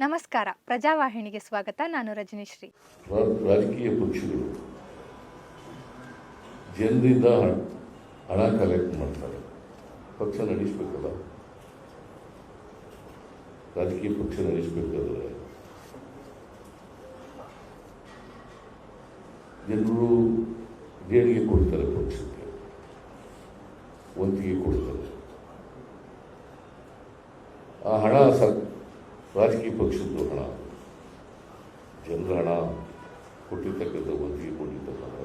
ನಮಸ್ಕಾರ. ಪ್ರಜಾವಾಹಿನಿಗೆ ಸ್ವಾಗತ. ನಾನು ರಜನಿಶ್ರೀ. ರಾಜಕೀಯ ಪಕ್ಷಗಳು ಜನರಿಂದ ಹಣ- ಕಲೆಕ್ಟ್ ಮಾಡ್ತಾರೆ. ಪಕ್ಷ ನಡೆಸಬೇಕಲ್ಲ? ರಾಜಕೀಯ ಪಕ್ಷ ನಡೆಸಬೇಕಾದ್ರೆ ಜನರು ದೇಣಿಗೆ ಕೊಡ್ತಾರೆ ಪಕ್ಷಕ್ಕೆ. ಒಂದಿಗೆ ಕೊಡ್ತಾರೆ. ಆ ಹಣ ಸ ರಾಜಕೀಯ ಪಕ್ಷದ್ದು ಹಣ, ಜನರ ಹಣ ಕೊಟ್ಟಿರ್ತಕ್ಕಂಥ ವಂತಿಗೆ ಕೊಟ್ಟಿರ್ತಕ್ಕಂಥ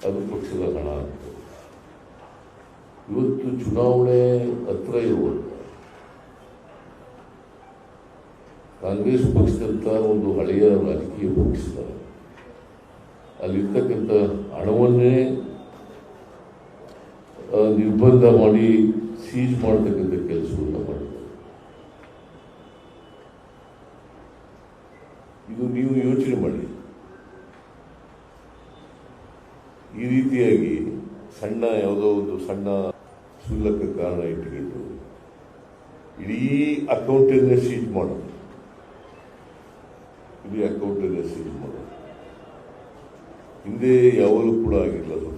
ಅದು. ಪಕ್ಷದ ಹಣ ಇವತ್ತು ಚುನಾವಣೆ ಹತ್ರ ಇರುವಾಗ ಕಾಂಗ್ರೆಸ್ ಪಕ್ಷದಂಥ ಒಂದು ಹಳೆಯ ರಾಜಕೀಯ ಪಕ್ಷದ ಅಲ್ಲಿರ್ತಕ್ಕಂಥ ಹಣವನ್ನೇ ನಿರ್ಬಂಧ ಮಾಡಿ ಸೀಜ್ ಮಾಡತಕ್ಕಂಥ ಕೆಲಸವನ್ನು ಮಾಡಿದ್ದಾರೆ ಇದು ನೀವು ಯೋಚನೆ ಮಾಡಿ. ಈ ರೀತಿಯಾಗಿ ಸಣ್ಣ ಯಾವುದೋ ಒಂದು ಸಣ್ಣ ಸುಲ್ಲಕ ಕಾರಣ ಇಟ್ಟುಕೊಂಡು ಇಡೀ ಅಕೌಂಟನ್ನ ಸೀಜ್ ಮಾಡೋದು. ಇಡೀ ಅಕೌಂಟನ್ನ ಸೀಜ್ ಮಾಡೋದು. ಹಿಂದೆ ಯಾವಾಗಲೂ ಕೂಡ ಆಗಿಲ್ಲ ಭಾರತ